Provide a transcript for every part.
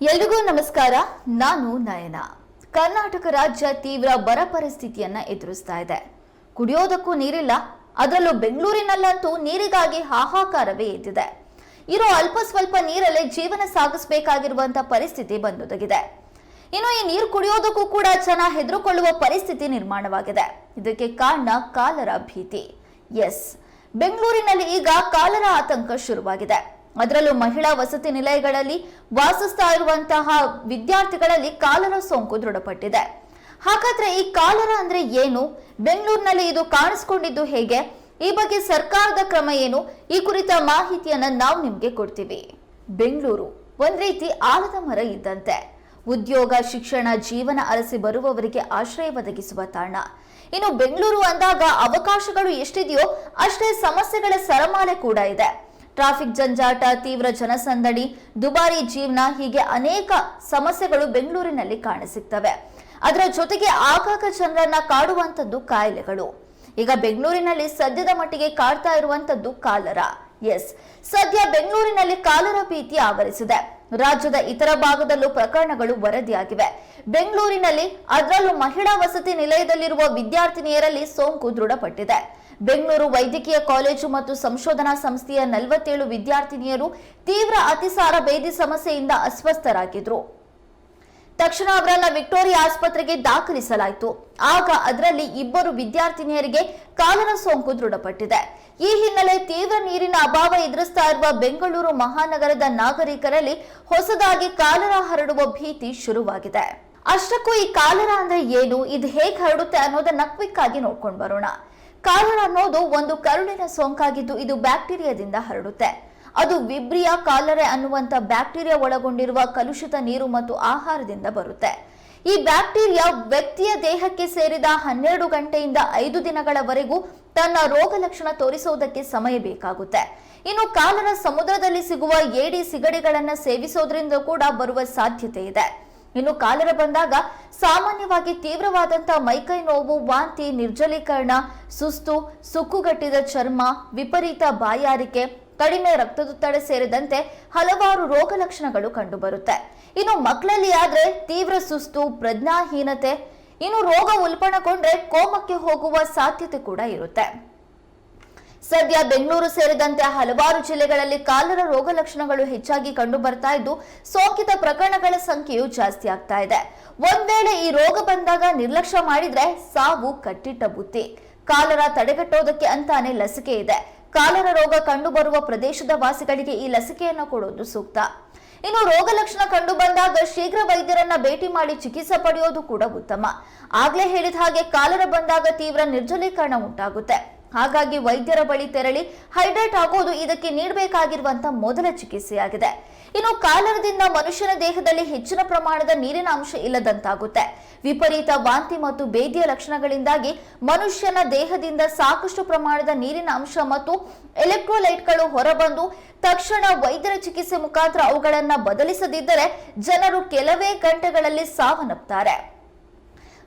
ಎಲ್ರಿಗೂ ನಮಸ್ಕಾರ. ನಾನು ನಯನ. ಕರ್ನಾಟಕ ರಾಜ್ಯ ತೀವ್ರ ಬರ ಪರಿಸ್ಥಿತಿಯನ್ನ ಎದುರಿಸ್ತಾ ಇದೆ. ಕುಡಿಯೋದಕ್ಕೂ ನೀರಿಲ್ಲ, ಅದರಲ್ಲೂ ಬೆಂಗಳೂರಿನಲ್ಲಂತೂ ನೀರಿಗಾಗಿ ಹಾಹಾಕಾರವೇ ಎದ್ದಿದೆ. ಇರೋ ಅಲ್ಪ ಸ್ವಲ್ಪ ನೀರಲ್ಲೇ ಜೀವನ ಸಾಗಿಸಬೇಕಾಗಿರುವಂತ ಪರಿಸ್ಥಿತಿ ಬಂದೊದಗಿದೆ. ಇನ್ನು ಈ ನೀರು ಕುಡಿಯೋದಕ್ಕೂ ಕೂಡ ಜನ ಹೆದರುಕೊಳ್ಳುವ ಪರಿಸ್ಥಿತಿ ನಿರ್ಮಾಣವಾಗಿದೆ. ಇದಕ್ಕೆ ಕಾರಣ ಕಾಲರ ಭೀತಿ. ಎಸ್. ಬೆಂಗಳೂರಿನಲ್ಲಿ ಈಗ ಕಾಲರ ಆತಂಕ ಶುರುವಾಗಿದೆ. ಅದರಲ್ಲೂ ಮಹಿಳಾ ವಸತಿ ನಿಲಯಗಳಲ್ಲಿ ವಾಸಿಸ್ತಾ ಇರುವಂತಹ ವಿದ್ಯಾರ್ಥಿಗಳಲ್ಲಿ ಕಾಲರ ಸೋಂಕು ದೃಢಪಟ್ಟಿದೆ. ಹಾಗಾದ್ರೆ ಈ ಕಾಲರ ಅಂದ್ರೆ ಏನು? ಬೆಂಗಳೂರಿನಲ್ಲಿ ಇದು ಕಾಣಿಸ್ಕೊಂಡಿದ್ದು ಹೇಗೆ? ಈ ಬಗ್ಗೆ ಸರ್ಕಾರದ ಕ್ರಮ ಏನು? ಈ ಕುರಿತ ಮಾಹಿತಿಯನ್ನ ನಾವು ನಿಮ್ಗೆ ಕೊಡ್ತೀವಿ. ಬೆಂಗಳೂರು, ಒಂದ್ ರೀತಿ ಆಲದ ಮರ ಇದ್ದಂತೆ. ಉದ್ಯೋಗ, ಶಿಕ್ಷಣ, ಜೀವನ ಅರಸಿ ಬರುವವರಿಗೆ ಆಶ್ರಯ ಒದಗಿಸುವ ತಾಣ. ಇನ್ನು ಬೆಂಗಳೂರು ಅಂದಾಗ ಅವಕಾಶಗಳು ಎಷ್ಟಿದೆಯೋ ಅಷ್ಟೇ ಸಮಸ್ಯೆಗಳ ಸರಮಾಲೆ ಕೂಡ ಇದೆ. ಟ್ರಾಫಿಕ್ ಜಂಜಾಟ, ತೀವ್ರ ಜನಸಂದಣಿ, ದುಬಾರಿ ಜೀವನ ಹೀಗೆ ಅನೇಕ ಸಮಸ್ಯೆಗಳು ಬೆಂಗಳೂರಿನಲ್ಲಿ ಕಾಣಸಿಗ್ತವೆ ಅದರ ಜೊತೆಗೆ ಆಗಾಗ ಜನರನ್ನ ಕಾಡುವಂತದ್ದು ಕಾಯಿಲೆಗಳು. ಈಗ ಬೆಂಗಳೂರಿನಲ್ಲಿ ಸದ್ಯದ ಮಟ್ಟಿಗೆ ಕಾಡ್ತಾ ಇರುವಂತದ್ದು ಕಾಲರ. ಎಸ್, ಸದ್ಯ ಬೆಂಗಳೂರಿನಲ್ಲಿ ಕಾಲರ ಭೀತಿ ಆವರಿಸಿದೆ. ರಾಜ್ಯದ ಇತರ ಭಾಗದಲ್ಲೂ ಪ್ರಕರಣಗಳು ವರದಿಯಾಗಿವೆ. ಬೆಂಗಳೂರಿನಲ್ಲಿ ಅದರಲ್ಲೂ ಮಹಿಳಾ ವಸತಿ ನಿಲಯದಲ್ಲಿರುವ ವಿದ್ಯಾರ್ಥಿನಿಯರಲ್ಲಿ ಸೋಂಕು ದೃಢಪಟ್ಟಿದೆ. ಬೆಂಗಳೂರು ವೈದ್ಯಕೀಯ ಕಾಲೇಜು ಮತ್ತು ಸಂಶೋಧನಾ ಸಂಸ್ಥೆಯ ನಲವತ್ತೇಳು ವಿದ್ಯಾರ್ಥಿನಿಯರು ತೀವ್ರ ಅತಿಸಾರ ಭೇದಿ ಸಮಸ್ಯೆಯಿಂದ ಅಸ್ವಸ್ಥರಾಗಿದ್ರು. ತಕ್ಷಣ ಅವರನ್ನ ವಿಕ್ಟೋರಿಯಾ ಆಸ್ಪತ್ರೆಗೆ ದಾಖಲಿಸಲಾಯಿತು. ಆಗ ಅದರಲ್ಲಿ ಇಬ್ಬರು ವಿದ್ಯಾರ್ಥಿನಿಯರಿಗೆ ಕಾಲರ ಸೋಂಕು ದೃಢಪಟ್ಟಿದೆ. ಈ ಹಿನ್ನೆಲೆ ತೀವ್ರ ನೀರಿನ ಅಭಾವ ಎದುರಿಸ್ತಾ ಇರುವ ಬೆಂಗಳೂರು ಮಹಾನಗರದ ನಾಗರಿಕರಲ್ಲಿ ಹೊಸದಾಗಿ ಕಾಲರ ಹರಡುವ ಭೀತಿ ಶುರುವಾಗಿದೆ. ಅಷ್ಟಕ್ಕೂ ಈ ಕಾಲರ ಅಂದ್ರೆ ಏನು, ಇದು ಹೇಗೆ ಹರಡುತ್ತೆ ಅನ್ನೋದನ್ನ ಕ್ವಿಕ್ ಆಗಿ ನೋಡ್ಕೊಂಡು ಬರೋಣ. ಕಾಲರ ಅನ್ನೋದು ಒಂದು ಕರುಳಿನ ಸೋಂಕಾಗಿದ್ದು ಇದು ಬ್ಯಾಕ್ಟೀರಿಯಾದಿಂದ ಹರಡುತ್ತೆ. ಅದು ವಿಬ್ರಿಯಾ ಕಾಲರೆ ಅನ್ನುವಂತ ಬ್ಯಾಕ್ಟೀರಿಯಾ ಒಳಗೊಂಡಿರುವ ಕಲುಷಿತ ನೀರು ಮತ್ತು ಆಹಾರದಿಂದ ಬರುತ್ತೆ. ಈ ಬ್ಯಾಕ್ಟೀರಿಯಾ ವ್ಯಕ್ತಿಯ ದೇಹಕ್ಕೆ ಸೇರಿದ ಹನ್ನೆರಡು ಗಂಟೆಯಿಂದ ಐದು ದಿನಗಳವರೆಗೂ ತನ್ನ ರೋಗ ಲಕ್ಷಣ ತೋರಿಸುವುದಕ್ಕೆ ಸಮಯ ಬೇಕಾಗುತ್ತೆ. ಇನ್ನು ಕಾಲರ ಸಮುದ್ರದಲ್ಲಿ ಸಿಗುವ ಏಡಿ ಸಿಗಡಿಗಳನ್ನು ಸೇವಿಸೋದ್ರಿಂದ ಕೂಡ ಬರುವ ಸಾಧ್ಯತೆ ಇದೆ. ಇನ್ನು ಕಾಲರ ಬಂದಾಗ ಸಾಮಾನ್ಯವಾಗಿ ತೀವ್ರವಾದಂತಹ ಮೈಕೈ ನೋವು, ವಾಂತಿ, ನಿರ್ಜಲೀಕರಣ, ಸುಸ್ತು, ಸುಕ್ಕುಗಟ್ಟಿದ ಚರ್ಮ, ವಿಪರೀತ ಬಾಯಾರಿಕೆ ಕಡಿಮೆ ರಕ್ತದೊತ್ತಡ ಸೇರಿದಂತೆ ಹಲವಾರು ರೋಗ ಲಕ್ಷಣಗಳು ಕಂಡುಬರುತ್ತೆ. ಇನ್ನು ಮಕ್ಕಳಲ್ಲಿ ಆದ್ರೆ ತೀವ್ರ ಸುಸ್ತು, ಪ್ರಜ್ಞಾಹೀನತೆ, ಇನ್ನು ರೋಗ ಉಲ್ಪಣಗೊಂಡ್ರೆ ಕೋಮಕ್ಕೆ ಹೋಗುವ ಸಾಧ್ಯತೆ ಕೂಡ ಇರುತ್ತೆ. ಸದ್ಯ ಬೆಂಗಳೂರು ಸೇರಿದಂತೆ ಹಲವಾರು ಜಿಲ್ಲೆಗಳಲ್ಲಿ ಕಾಲರ ರೋಗ ಲಕ್ಷಣಗಳು ಹೆಚ್ಚಾಗಿ ಕಂಡು ಬರ್ತಾ ಇದ್ದು, ಸೋಂಕಿತ ಪ್ರಕರಣಗಳ ಸಂಖ್ಯೆಯು ಜಾಸ್ತಿ ಆಗ್ತಾ ಇದೆ. ಒಂದ್ ವೇಳೆ ಈ ರೋಗ ಬಂದಾಗ ನಿರ್ಲಕ್ಷ್ಯ ಮಾಡಿದ್ರೆ ಸಾವು ಕಟ್ಟಿಟ್ಟ ಬುತ್ತಿ ಕಾಲರ ತಡೆಗಟ್ಟೋದಕ್ಕೆ ಅಂತಾನೆ ಲಸಿಕೆ ಇದೆ. ಕಾಲರ ರೋಗ ಕಂಡುಬರುವ ಪ್ರದೇಶದ ವಾಸಿಗಳಿಗೆ ಈ ಲಸಿಕೆಯನ್ನು ಕೊಡುವುದು ಸೂಕ್ತ. ಇನ್ನು ರೋಗ ಲಕ್ಷಣ ಕಂಡು ಬಂದಾಗ ಶೀಘ್ರ ವೈದ್ಯರನ್ನ ಭೇಟಿ ಮಾಡಿ ಚಿಕಿತ್ಸೆ ಪಡೆಯೋದು ಕೂಡ ಉತ್ತಮ. ಆಗ್ಲೇ ಹೇಳಿದ ಹಾಗೆ ಕಾಲರ ಬಂದಾಗ ತೀವ್ರ ನಿರ್ಜಲೀಕರಣ ಉಂಟಾಗುತ್ತೆ. ಹಾಗಾಗಿ ವೈದ್ಯರ ಬಳಿ ತೆರಳಿ ಹೈಡ್ರೇಟ್ ಆಗೋದು ಇದಕ್ಕೆ ನೀಡಬೇಕಾಗಿರುವಂತಹ ಮೊದಲ ಚಿಕಿತ್ಸೆಯಾಗಿದೆ. ಇನ್ನು ಕಾಲರದಿಂದ ಮನುಷ್ಯನ ದೇಹದಲ್ಲಿ ಹೆಚ್ಚಿನ ಪ್ರಮಾಣದ ನೀರಿನ ಅಂಶ ಇಲ್ಲದಂತಾಗುತ್ತೆ. ವಿಪರೀತ ವಾಂತಿ ಮತ್ತು ಬೇದಿಯ ಲಕ್ಷಣಗಳಿಂದಾಗಿ ಮನುಷ್ಯನ ದೇಹದಿಂದ ಸಾಕಷ್ಟು ಪ್ರಮಾಣದ ನೀರಿನ ಅಂಶ ಮತ್ತು ಎಲೆಕ್ಟ್ರೋಲೈಟ್ಗಳು ಹೊರಬಂದು ತಕ್ಷಣ ವೈದ್ಯರ ಚಿಕಿತ್ಸೆ ಮುಖಾಂತರ ಅವುಗಳನ್ನ ಬದಲಿಸದಿದ್ದರೆ ಜನರು ಕೆಲವೇ ಗಂಟೆಗಳಲ್ಲಿ ಸಾವನ್ನಪ್ಪುತ್ತಾರೆ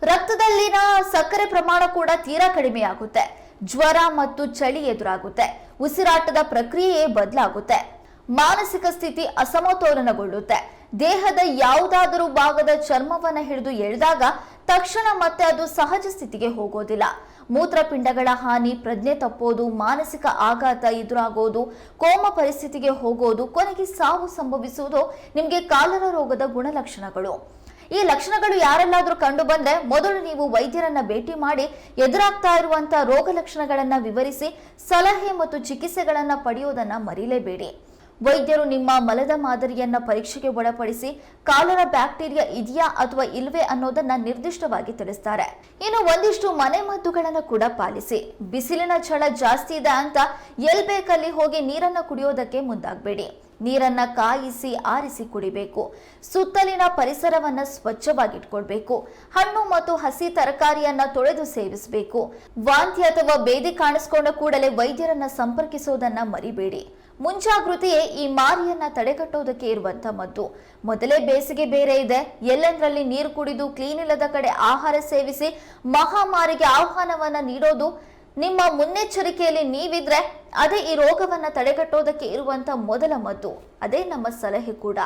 ರಕ್ತದಲ್ಲಿನ ಸಕ್ಕರೆ ಪ್ರಮಾಣ ಕೂಡ ತೀರಾ ಕಡಿಮೆಯಾಗುತ್ತೆ. ಜ್ವರ ಮತ್ತು ಚಳಿ ಎದುರಾಗುತ್ತೆ. ಉಸಿರಾಟದ ಪ್ರಕ್ರಿಯೆ ಬದಲಾಗುತ್ತೆ. ಮಾನಸಿಕ ಸ್ಥಿತಿ ಅಸಮತೋಲನಗೊಳ್ಳುತ್ತೆ. ದೇಹದ ಯಾವುದಾದರೂ ಭಾಗದ ಚರ್ಮವನ್ನ ಹಿಡಿದು ಎಳೆದಾಗ ತಕ್ಷಣ ಮತ್ತೆ ಅದು ಸಹಜ ಸ್ಥಿತಿಗೆ ಹೋಗೋದಿಲ್ಲ. ಮೂತ್ರಪಿಂಡಗಳ ಹಾನಿ, ಪ್ರಜ್ಞೆ ತಪ್ಪೋದು, ಮಾನಸಿಕ ಆಘಾತ ಎದುರಾಗೋದು, ಕೋಮ ಪರಿಸ್ಥಿತಿಗೆ ಹೋಗೋದು, ಕೊನೆಗೆ ಸಾವು ಸಂಭವಿಸುವುದು ನಿಮಗೆ ಕಾಲರ ರೋಗದ ಗುಣಲಕ್ಷಣಗಳು. ಈ ಲಕ್ಷಣಗಳು ಯಾರಲ್ಲಾದರೂ ಕಂಡು ಬಂದ್ರೆ ಮೊದಲು ನೀವು ವೈದ್ಯರನ್ನ ಭೇಟಿ ಮಾಡಿ ಎದುರಾಗ್ತಾ ಇರುವಂತಹ ರೋಗ ಲಕ್ಷಣಗಳನ್ನ ವಿವರಿಸಿ ಸಲಹೆ ಮತ್ತು ಚಿಕಿತ್ಸೆಗಳನ್ನ ಪಡೆಯೋದನ್ನ ಮರೀಲೇಬೇಡಿ. ವೈದ್ಯರು ನಿಮ್ಮ ಮಲದ ಮಾದರಿಯನ್ನ ಪರೀಕ್ಷೆಗೆ ಒಳಪಡಿಸಿ ಕಾಲರ ಬ್ಯಾಕ್ಟೀರಿಯಾ ಇದೆಯಾ ಅಥವಾ ಇಲ್ವೇ ಅನ್ನೋದನ್ನ ನಿರ್ದಿಷ್ಟವಾಗಿ ತಿಳಿಸ್ತಾರೆ. ಇನ್ನು ಒಂದಿಷ್ಟು ಮನೆ ಮದ್ದುಗಳನ್ನ ಕೂಡ ಪಾಲಿಸಿ. ಬಿಸಿಲಿನ ಛಳ ಜಾಸ್ತಿ ಇದೆ ಅಂತ ಎಲ್ ಬೇಕಲ್ಲಿ ಹೋಗಿ ನೀರನ್ನ ಕುಡಿಯೋದಕ್ಕೆ ಮುಂದಾಗಬೇಡಿ. ನೀರನ್ನ ಕಾಯಿಸಿ, ಆರಿಸಿ ಕುಡಿಬೇಕು. ಸುತ್ತಲಿನ ಪರಿಸರವನ್ನ ಸ್ವಚ್ಛವಾಗಿಟ್ಕೊಳ್ಬೇಕು. ಹಣ್ಣು ಮತ್ತು ಹಸಿ ತರಕಾರಿಯನ್ನ ತೊಳೆದು ಸೇವಿಸಬೇಕು. ವಾಂತಿ ಅಥವಾ ಬೇದಿ ಕಾಣಿಸ್ಕೊಂಡ ಕೂಡಲೇ ವೈದ್ಯರನ್ನ ಸಂಪರ್ಕಿಸೋದನ್ನ ಮರಿಬೇಡಿ. ಮುಂಜಾಗೃತಿಯೇ ಈ ಮಾರಿಯನ್ನ ತಡೆಗಟ್ಟೋದಕ್ಕೆ ಇರುವಂತ ಮದ್ದು. ಮೊದಲೇ ಬೇಸಿಗೆ ಬೇರೆ ಇದೆ. ಎಲ್ಲೆಂದರಲ್ಲಿ ನೀರು ಕುಡಿದು, ಕ್ಲೀನ್ ಇಲ್ಲದ ಕಡೆ ಆಹಾರ ಸೇವಿಸಿ, ಮಹಾಮಾರಿಗೆ ಆಹ್ವಾನವನ್ನ ನೀಡೋದು ನಿಮ್ಮ ಮುನ್ನೆಚ್ಚರಿಕೆಯಲ್ಲಿ ನೀವಿದ್ರೆ ಅದೇ ಈ ರೋಗವನ್ನ ತಡೆಗಟ್ಟೋದಕ್ಕೆ ಇರುವಂತ ಮೊದಲ ಮದ್ದು. ಅದೇ ನಮ್ಮ ಸಲಹೆ ಕೂಡ.